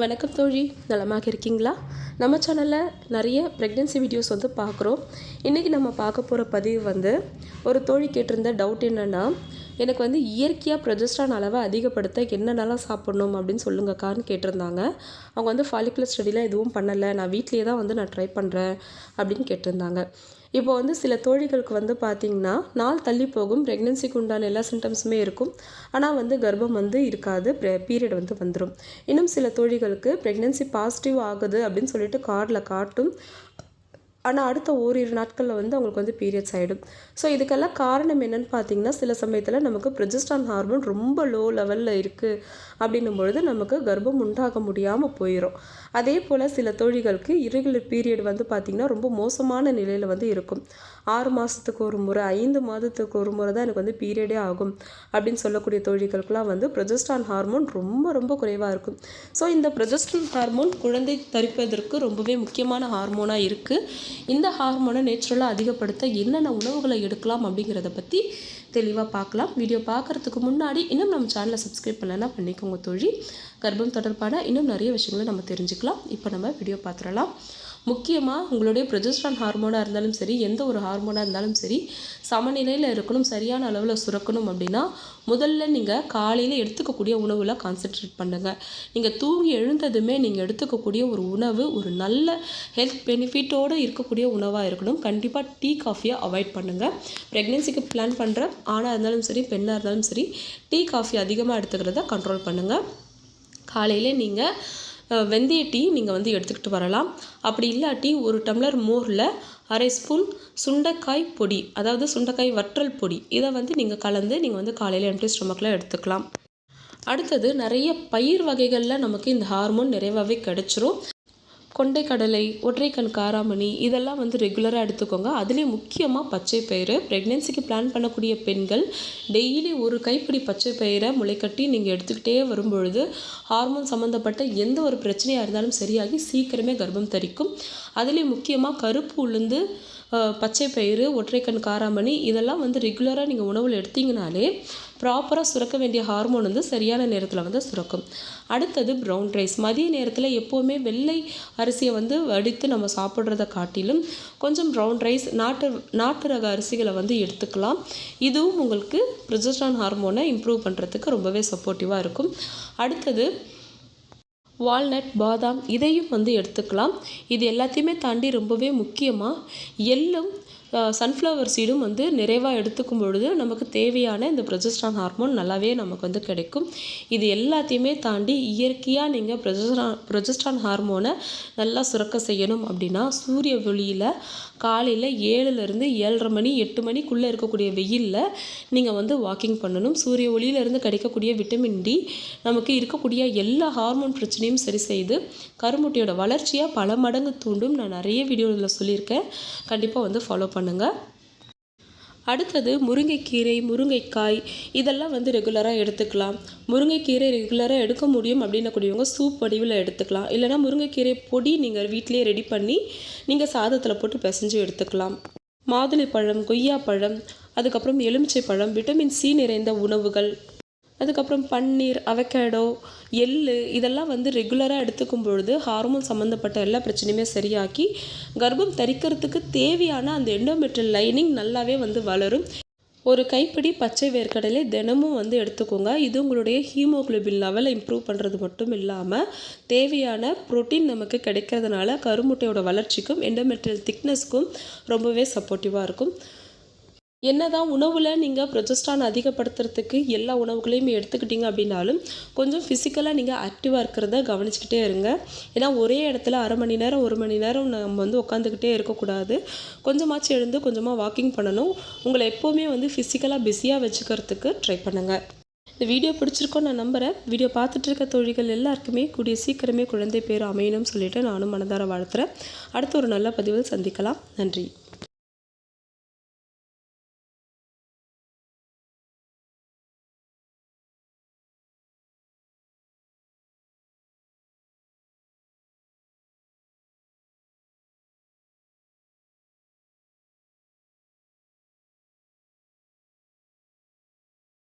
வணக்கம் தோழி நலமாக இருக்கீங்களா? நம்ம சேனலில் நிறைய ப்ரெக்னென்சி வீடியோஸ் வந்து பார்க்குறோம். இன்றைக்கி நம்ம பார்க்க போகிற பதிவு வந்து ஒரு தோழி கேட்டிருந்த டவுட் என்னென்னா எனக்கு வந்து இயற்கையாக ப்ரொஜெஸ்ட்ரான் அளவை அதிகப்படுத்த என்னென்னலாம் சாப்பிட்ணும் அப்படின்னு சொல்லுங்கக்கான்னு கேட்டிருந்தாங்க. அவங்க வந்து ஃபாலிகுலர் ஸ்டடிலாம் எதுவும் பண்ணலை. நான் வீட்லேயே தான் வந்து நான் ட்ரை பண்ணுறேன் அப்படின்னு கேட்டிருந்தாங்க. இப்போ வந்து சில தோழிகளுக்கு வந்து பார்த்திங்கன்னா நாள் தள்ளி போகும் ப்ரெக்னென்சிக்கு உண்டான எல்லா சிம்டம்ஸுமே இருக்கும். ஆனால் வந்து கர்ப்பம் வந்து இருக்காது. பீரியட் வந்து வந்துடும் இன்னும் சில தோழிகளுக்கு ப்ரெக்னென்சி பாசிட்டிவ் ஆகுது அப்படின்னு சொல்லிட்டு கார்டில் காட்டும் ஆனால் அடுத்த ஓரிரு நாட்களில் வந்து அவங்களுக்கு வந்து பீரியட்ஸ் ஆகிடும் ஸோ இதுக்கெல்லாம் காரணம் என்னென்னு பார்த்தீங்கன்னா சில சமயத்தில் நமக்கு ப்ரொஜிஸ்டான் ஹார்மோன் ரொம்ப லோ லெவலில் இருக்குது அப்படின்னும் பொழுது நமக்கு கர்ப்பம் உண்டாக முடியாமல் போயிடும் அதே போல் சில தொழில்களுக்கு இரெகுலர் பீரியட் வந்து பார்த்திங்கன்னா ரொம்ப மோசமான நிலையில் வந்து இருக்கும். ஆறு மாதத்துக்கு ஒரு முறை ஐந்து மாதத்துக்கு ஒரு முறை தான் எனக்கு வந்து பீரியடே ஆகும். அப்படின்னு சொல்லக்கூடிய தோழிகளுக்கெல்லாம் வந்து ப்ரொஜெஸ்டான் ஹார்மோன் ரொம்ப ரொம்ப குறைவாக இருக்கும். ஸோ இந்த ப்ரொஜெஸ்டான் ஹார்மோன் குழந்தை தரிப்பதற்கு ரொம்பவே முக்கியமான ஹார்மோனாக இருக்குது இந்த ஹார்மோனை நேச்சுரலாக அதிகப்படுத்த என்னென்ன உணவுகளை எடுக்கலாம் அப்படிங்கிறத பற்றி தெளிவாக பார்க்கலாம். வீடியோ பார்க்குறதுக்கு முன்னாடி இன்னும் நம்ம சேனலை சப்ஸ்கிரைப் பண்ணலாம் பண்ணிக்கோங்க தோழி. கர்ப்பம் தொடர்பான இன்னும் நிறைய விஷயங்களை நம்ம தெரிஞ்சுக்கலாம். இப்போ நம்ம வீடியோ பார்த்துடலாம். முக்கியமாக உங்களுடைய ப்ரொஜெஸ்ட்ரான் ஹார்மோனாக இருந்தாலும் சரி எந்த ஒரு ஹார்மோனாக இருந்தாலும் சரி சமநிலையில் இருக்கணும் சரியான அளவில் சுரக்கணும் அப்படின்னா முதல்ல நீங்கள் காலையில் எடுத்துக்கக்கூடிய உணவில் கான்சென்ட்ரேட் பண்ணுங்கள் நீங்கள் தூங்கி எழுந்ததுமே நீங்கள் எடுத்துக்கக்கூடிய ஒரு உணவு ஒரு நல்ல ஹெல்த் பெனிஃபிட்டோடு இருக்கக்கூடிய உணவாக இருக்கணும். கண்டிப்பாக டீ காஃபியை அவாய்ட் பண்ணுங்கள் ப்ரெக்னென்சிக்கு பிளான் பண்ணுற ஆணாக இருந்தாலும் சரி பெண்ணாக இருந்தாலும் சரி டீ காஃபி அதிகமாக எடுத்துக்கிறத கண்ட்ரோல் பண்ணுங்கள் காலையில் நீங்கள் வெந்தய டீ நீங்கள் வந்து எடுத்துக்கிட்டு வரலாம். அப்படி இல்லாட்டி ஒரு டம்ளர் மோரில் அரை ஸ்பூன் சுண்டைக்காய் பொடி அதாவது சுண்டைக்காய் வற்றல் பொடி இதை வந்து நீங்கள் கலந்து நீங்கள் வந்து காலையில் எம்டி ஸ்டொமக்கில் எடுத்துக்கலாம். அடுத்தது நிறைய பயிர் வகைகளில் நமக்கு இந்த ஹார்மோன் நிறைவாகவே கிடச்சிரும். கொண்டைக்கடலை ஒற்றைக்கண் காராமணி இதெல்லாம் வந்து ரெகுலராக எடுத்துக்கோங்க. அதுலேயும் முக்கியமாக பச்சை பயிறு ப்ரெக்னென்சிக்கு பிளான் பண்ணக்கூடிய பெண்கள் டெய்லி ஒரு கைப்பிடி பச்சை பயிரை முளைக்கட்டி நீங்கள் எடுத்துக்கிட்டே வரும்பொழுது ஹார்மோன் சம்மந்தப்பட்ட எந்த ஒரு பிரச்சனையாக இருந்தாலும் சரியாகி சீக்கிரமே கர்ப்பம் தரிக்கும். அதுலேயும் முக்கியமாக கருப்பு உளுந்து பச்சை பயிறு ஒற்றைக்கண் காராமணி இதெல்லாம் வந்து ரெகுலராக நீங்கள் உணவில் எடுத்தீங்கனாலே ப்ராப்பராக சுரக்க வேண்டிய ஹார்மோன் வந்து சரியான நேரத்தில் வந்து சுரக்கும். அடுத்தது ப்ரௌன் ரைஸ் மதிய நேரத்தில் எப்போவுமே வெள்ளை அரிசியை வந்து வடித்து நம்ம சாப்பிட்றத காட்டிலும் கொஞ்சம் ப்ரௌன் ரைஸ் நாட்டு நாட்டு ரக அரிசிகளை வந்து எடுத்துக்கலாம். இதுவும் உங்களுக்கு ப்ரிஜஸ்டான் ஹார்மோனை இம்ப்ரூவ் பண்ணுறதுக்கு ரொம்பவே சப்போர்ட்டிவாக இருக்கும். அடுத்தது வால்நட் பாதாம் இதையும் வந்து எடுத்துக்கலாம். இது எல்லாத்தையுமே தாண்டி ரொம்பவே முக்கியமாக எள்ளும் சன்ஃப்ளவர் சீடும் வந்து நிறைவாக எடுத்துக்கும் பொழுது நமக்கு தேவையான இந்த ப்ரொஜெஸ்ட்ரான் ஹார்மோன் நல்லாவே நமக்கு வந்து கிடைக்கும். இது எல்லாத்தையுமே தாண்டி இயற்கையாக நீங்கள் ப்ரொஜஸ்ட்ரான் ப்ரொஜெஸ்ட்ரான் ஹார்மோனை நல்லா சுரக்க செய்யணும் அப்படின்னா சூரிய ஒளியில் காலையில் ஏழுலேருந்து ஏழரை மணி எட்டு மணிக்குள்ளே இருக்கக்கூடிய வெயிலில் நீங்கள் வந்து வாக்கிங் பண்ணணும். சூரிய ஒளியிலேருந்து கிடைக்கக்கூடிய விட்டமின் டி நமக்கு இருக்கக்கூடிய எல்லா ஹார்மோன் பிரச்சனையும் சரி செய்து கருமுட்டையோட வளர்ச்சியாக பல மடங்கு தூண்டும். நான் நிறைய வீடியோவில் சொல்லியிருக்கேன். கண்டிப்பாக வந்து ஃபாலோ பண்ணுங்கள் அடுத்தது முருங்கைக்கீரை முருங்கைக்காய் இதெல்லாம் வந்து ரெகுலராக எடுத்துக்கலாம். முருங்கைக்கீரை ரெகுலராக எடுக்க முடியும் அப்படின்னக்கூடியவங்க சூப் வடிவில் எடுத்துக்கலாம். இல்லைனா முருங்கைக்கீரை பொடி நீங்கள் வீட்டிலே ரெடி பண்ணி நீங்கள் சாதத்தில் போட்டு பிசைஞ்சு எடுத்துக்கலாம். மாதுளை பழம் கொய்யாப்பழம் அதுக்கப்புறம் எலுமிச்சை பழம் விட்டமின் சி நிறைந்த உணவுகள் அதுக்கப்புறம் பன்னீர் அவகேடோ எள் இதெல்லாம் வந்து ரெகுலராக எடுத்துக்கும் பொழுது ஹார்மோன் சம்மந்தப்பட்ட எல்லா பிரச்சனையுமே சரியாக்கி கர்ப்பம் தரிக்கிறதுக்கு தேவையான அந்த எண்டோமெட்ரியல் லைனிங் நல்லாவே வந்து வளரும். ஒரு கைப்பிடி பச்சை வேர்க்கடலை தினமும் வந்து எடுத்துக்கோங்க. இது உங்களுடைய ஹீமோக்ளோபின் லெவலை இம்ப்ரூவ் பண்ணுறது மட்டும் இல்லாமல் தேவையான ப்ரோட்டீன் நமக்கு கிடைக்கிறதுனால கருமுட்டையோட வளர்ச்சிக்கும் எண்டோமெட்ரியல் திக்னஸ்க்கும் ரொம்பவே சப்போர்ட்டிவாக இருக்கும். என்னதான் உணவில் நீங்கள் ப்ரொஜஸ்டான் அதிகப்படுத்துறதுக்கு எல்லா உணவுகளையும் எடுத்துக்கிட்டீங்க அப்படின்னாலும் கொஞ்சம் ஃபிசிக்கலாக நீங்கள் ஆக்டிவாக இருக்கிறத கவனிச்சுக்கிட்டே இருங்க. ஏன்னா ஒரே இடத்துல அரை மணி நேரம் ஒரு மணி நேரம் நம்ம வந்து உட்காந்துக்கிட்டே இருக்கக்கூடாது. கொஞ்சமாச்சும் எழுந்து கொஞ்சமாக வாக்கிங் பண்ணணும். உங்களை எப்போவுமே வந்து ஃபிசிக்கலாக பிஸியாக வச்சுக்கிறதுக்கு ட்ரை பண்ணுங்கள் இந்த வீடியோ பிடிச்சிருக்கோன்னு நான் நம்புகிறேன் வீடியோ பார்த்துட்டு இருக்க தொழில்கள் எல்லாருக்குமே கூடிய சீக்கிரமே குழந்தை பேர் அமையணும்னு சொல்லிவிட்டு நானும் மனதார வாழ்த்துறேன். அடுத்த ஒரு நல்ல பதிவில் சந்திக்கலாம். நன்றி.